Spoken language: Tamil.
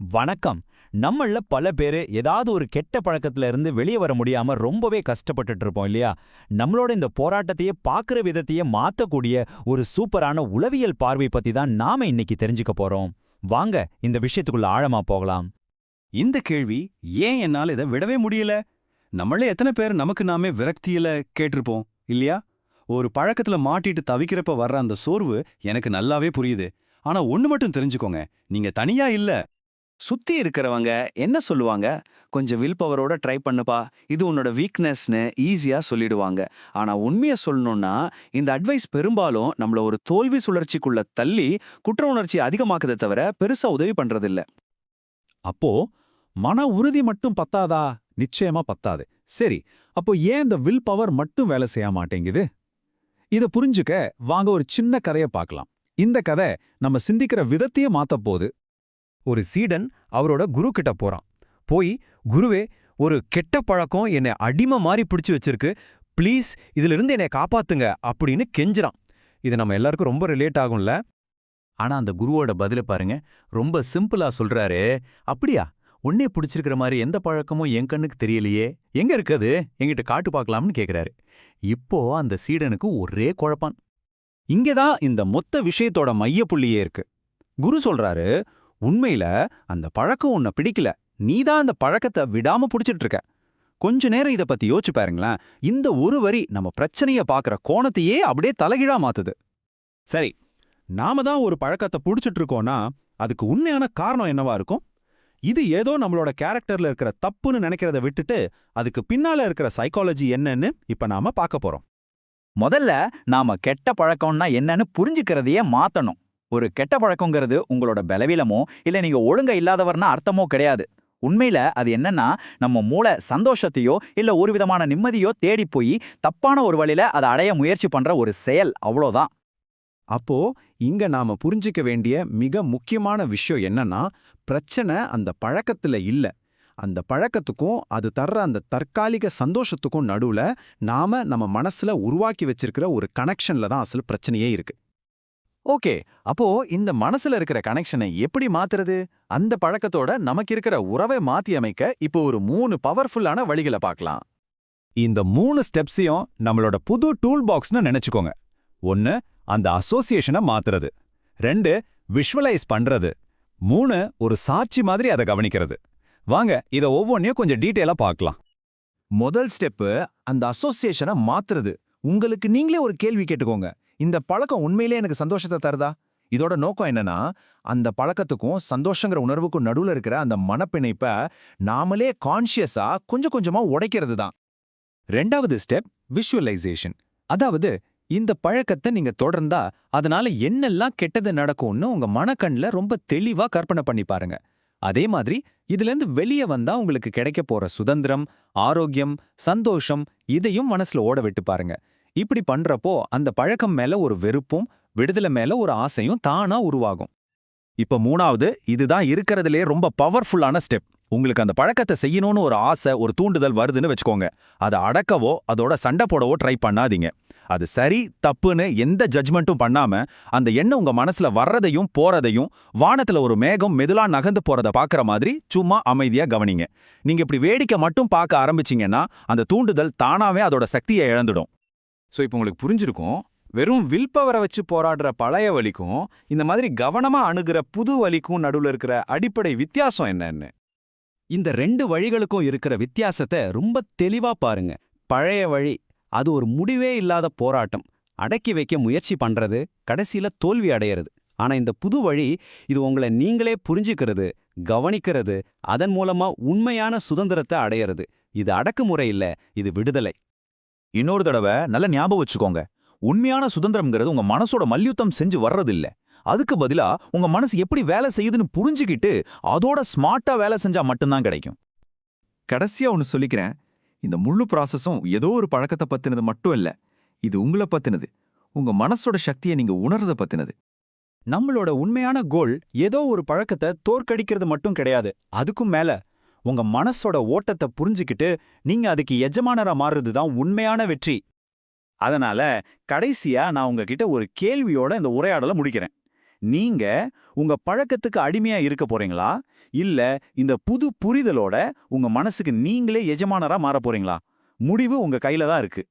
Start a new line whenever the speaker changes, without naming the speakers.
வணக்கம். நம்மள பல பேரு ஏதாவது ஒரு கெட்ட பழக்கத்துல இருந்து வெளியே வர முடியாம ரொம்பவே கஷ்டப்பட்டுட்டு இருப்போம் இல்லையா? நம்மளோட இந்த போராட்டத்தையே பார்க்குற விதத்தையே மாத்தக்கூடிய ஒரு சூப்பரான உளவியல் பார்வை பத்தி தான் நாம இன்னைக்கு தெரிஞ்சுக்க போறோம். வாங்க இந்த விஷயத்துக்குள்ள ஆழமா போகலாம்.
இந்த கேள்வி ஏன் என்னால இதை விடவே முடியல? நம்மளே எத்தனை பேர் நமக்கு நாமே விரக்தியில கேட்டிருப்போம் இல்லையா? ஒரு பழக்கத்துல மாட்டிட்டு தவிக்கிறப்ப வர்ற அந்த சோர்வு எனக்கு நல்லாவே புரியுது. ஆனா ஒன்று மட்டும் தெரிஞ்சுக்கோங்க நீங்க தனியா இல்ல.
சுத்தி இருக்கிறவங்க என்ன சொல்லுவாங்க? கொஞ்சம் வில் பவரோட ட்ரை பண்ணுப்பா. இது உன்னோட வீக்னஸ்னு ஈஸியா சொல்லிடுவாங்க. ஆனா உண்மையை சொல்லணும்னா இந்த அட்வைஸ் பெரும்பாலும் நம்மள ஒரு தோல்வி சுழற்சிக்குள்ள தள்ளி குற்ற உணர்ச்சி அதிகமாக்குதே தவிர பெருசா உதவி பண்றதில்ல.
அப்போ மன உறுதி மட்டும் பத்தாதா? நிச்சயமா பத்தாது. சரி அப்போ ஏன் இந்த வில் பவர் மட்டும் வேலை செய்ய மாட்டேங்குது? இத புரிஞ்சுக்க வாங்க ஒரு சின்ன கதையை பார்க்கலாம். இந்த கதை நம்ம சிந்திக்கிற விதத்தையே மாத்த போகுது.
ஒரு சீடன் அவரோட குரு கிட்ட போறான். போய் குருவே ஒரு கெட்ட பழக்கம் என்னை அடிமை மாறி பிடிச்சு வச்சிருக்கு. ப்ளீஸ் இதிலிருந்து என்னை காப்பாத்துங்க அப்படின்னு கெஞ்சுறான். இது நம்ம எல்லாருக்கும் ரொம்ப ரிலேட் ஆகும்ல?
ஆனா அந்த குருவோட பதில பாருங்க. ரொம்ப சிம்பிளா சொல்றாரு. அப்படியா? உன்னே பிடிச்சிருக்கிற மாதிரி எந்த பழக்கமும் என் கண்ணுக்கு தெரியலையே. எங்க இருக்குது என்கிட்ட காட்டு பார்க்கலாம்னு கேக்குறாரு. இப்போ அந்த சீடனுக்கு ஒரே குழப்பான்
இங்கேதான் இந்த மொத்த விஷயத்தோட மையப்புள்ளியே இருக்கு. குரு சொல்றாரு உண்மையில அந்த பழக்கம் உன்னை பிடிக்கல. நீதான் அந்த பழக்கத்தை விடாம புடிச்சிட்டு இருக்க கொஞ்ச நேரம் இத பத்தி யோசிச்சு பாருங்களேன். இந்த ஒரு வரி நம்ம பிரச்சனைய பாக்குற கோணத்தையே அப்படியே தலைகீழா மாத்துது.
சரி நாம தான் ஒரு பழக்கத்தை புடிச்சிட்டு இருக்கோம்னா அதுக்கு உண்மையான காரணம் என்னவா இருக்கும்? இது ஏதோ நம்மளோட கேரக்டர்ல இருக்கிற தப்புன்னு நினைக்கிறத விட்டுட்டு அதுக்கு பின்னால இருக்கிற சைக்காலஜி என்னன்னு இப்ப நாம பார்க்க போறோம்.
முதல்ல நாம கெட்ட பழக்கம்னா என்னன்னு புரிஞ்சுக்கிறதையே மாத்தணும். ஒரு கெட்ட பழக்கங்கிறது உங்களோட பலவீனமோ இல்ல நீங்க ஒழுங்கா இல்லாதவர்னா அர்த்தமோ கிடையாது. உண்மையில அது என்னன்னா நம்ம மூளை சந்தோஷத்தையோ இல்ல ஒரு விதமான நிம்மதியோ தேடி போய் தப்பான ஒரு வழியில் அதை அடைய முயற்சி பண்ற ஒரு செயல் அவ்வளோதான்.
அப்போ இங்க நாம புரிஞ்சிக்க வேண்டிய மிக முக்கியமான விஷயம் என்னன்னா பிரச்சனை அந்த பழக்கத்துல இல்ல. அந்த பழக்கத்துக்கும் அது தர்ற அந்த தற்காலிக சந்தோஷத்துக்கும் நடுவுல நாம நம்ம மனசுல உருவாக்கி வச்சிருக்கிற ஒரு கனெக்ஷன்ல தான் அசல் பிரச்சனையே இருக்கு.
ஓகே அப்போ இந்த மனசுல இருக்கிற கனெக்ஷனை எப்படி மாத்துறது? அந்த பழக்கத்தோட நமக்கு இருக்கிற உறவை மாத்தி அமைக்க இப்போ ஒரு மூணு பவர்ஃபுல்லான வழிகளை பார்க்கலாம்.
இந்த மூணு ஸ்டெப்ஸையும் நம்மளோட புது டூல் பாக்ஸ்னு நினைச்சுக்கோங்க. ஒன்னு அந்த அசோசியேஷனை மாத்துறது. ரெண்டு விஷுவலைஸ் பண்றது. மூணு ஒரு சாட்சி மாதிரி அதை கவனிக்கிறது. வாங்க இத ஒவ்வொன்றையும் கொஞ்சம் டீட்டெயிலாக பார்க்கலாம்.
முதல் ஸ்டெப்பு அந்த அசோசியேஷனை மாத்துறது. உங்களுக்கு நீங்களே ஒரு கேள்வி கேட்டுக்கோங்க. இந்த பழக்கம் உண்மையிலே எனக்கு சந்தோஷத்தை தருதா? இதோட நோக்கம் என்னன்னா அந்த பழக்கத்துக்கும் சந்தோஷங்கிற உணர்வுக்கும் நடுவுல இருக்கிற அந்த மனப்பிணைப்பை நாமளே கான்ஷியஸா கொஞ்சம் கொஞ்சமா உடைக்கிறது தான் ரெண்டாவது ஸ்டெப் விஷுவலைசேஷன் அதாவது இந்த பழக்கத்தை நீங்க தொடர்ந்தா அதனால என்னெல்லாம் கெட்டது நடக்கும்னு உங்க மனக்கண்ல ரொம்ப தெளிவா கற்பனை பண்ணி பாருங்க. அதே மாதிரி இதுலேருந்து வெளியே வந்தா உங்களுக்கு கிடைக்க போற சுதந்திரம் ஆரோக்கியம் சந்தோஷம் இதையும் மனசுல ஓட விட்டு பாருங்க. இப்படி பண்றப்போ அந்த பழக்கம் மேல ஒரு வெறுப்பும் விடுதலை மேல ஒரு ஆசையும் தானா உருவாகும். இப்ப மூணாவது இதுதான் இருக்கிறதுலே ரொம்ப பவர்ஃபுல்லான ஸ்டெப் உங்களுக்கு அந்த பழக்கத்தை செய்யணும்னு ஒரு ஆசை ஒரு தூண்டுதல் வருதுன்னு வச்சுக்கோங்க. அதை அடக்கவோ அதோட சண்டை போடவோ ட்ரை பண்ணாதீங்க. அது சரி தப்புன்னு எந்த ஜட்ஜ்மெண்ட்டும் பண்ணாம அந்த எண்ணம் உங்க மனசுல வர்றதையும் போறதையும் வானத்துல ஒரு மேகம் மெதுலா நகர்ந்து போறத பாக்குற மாதிரி சும்மா அமைதியா கவனிங்க. நீங்க இப்படி வேடிக்கை மட்டும் பார்க்க ஆரம்பிச்சீங்கன்னா அந்த தூண்டுதல் தானாவே அதோட சக்தியை இழந்துடும்.
ஸோ இப்போ உங்களுக்கு புரிஞ்சிருக்கும். வெறும் வில் பவரை வச்சு போராடுற பழைய வலிக்கும் இந்த மாதிரி கவனமா அணுகிற புது வலிக்கும் நடுவுல இருக்கிற அடிப்படை வித்தியாசம் என்னன்னு.
இந்த ரெண்டு வழிகளுக்கும் இருக்கிற வித்தியாசத்தை ரொம்ப தெளிவா பாருங்க. பழைய வழி அது ஒரு முடிவே இல்லாத போராட்டம். அடக்கி வைக்க முயற்சி பண்றது கடைசியில தோல்வி அடையிறது. ஆனா இந்த புது வழி இது உங்களை நீங்களே புரிஞ்சுக்கிறது கவனிக்கிறது அதன் மூலமா உண்மையான சுதந்திரத்தை அடையிறது. இது அடக்குமுறை இல்ல இது விடுதலை.
இன்னொரு தடவை நல்ல ஞாபகம் வச்சுக்கோங்க. உண்மையான சுதந்திரம்ங்கிறது உங்க மனசோட மல்யுத்தம் செஞ்சு வர்றதில்ல. அதுக்கு பதிலா உங்க மனசு எப்படி வேலை செய்யுதுன்னு புரிஞ்சுக்கிட்டு அதோட ஸ்மார்ட்டா வேலை செஞ்சா மட்டும்தான் கிடைக்கும்.
கடைசியா ஒன்னு சொல்லிக்கிறேன். இந்த முழு ப்ராசஸும் ஏதோ ஒரு பழக்கத்தை பத்தினது மட்டும் இல்ல இது உங்களை பத்தினது. உங்க மனசோட சக்தியை நீங்க உணர்றத பத்தினது.
நம்மளோட உண்மையான கோல் ஏதோ ஒரு பழக்கத்தை தோற்கடிக்கிறது மட்டும் கிடையாது. அதுக்கும் மேல உங்க மனசோட ஓட்டத்தை புரிஞ்சுக்கிட்டு நீங்க அதுக்கு எஜமானரா மாறுறது தான் உண்மையான வெற்றி. அதனால கடைசியா நான் உங்ககிட்ட ஒரு கேள்வியோட இந்த உரையாடலை முடிக்கிறேன்.
நீங்க உங்க பழக்கத்துக்கு அடிமையா இருக்க போறீங்களா? இல்ல இந்த புது புரிதலோட உங்க மனசுக்கு நீங்களே எஜமானரா மாற போறீங்களா? முடிவு உங்க கையில தான் இருக்கு.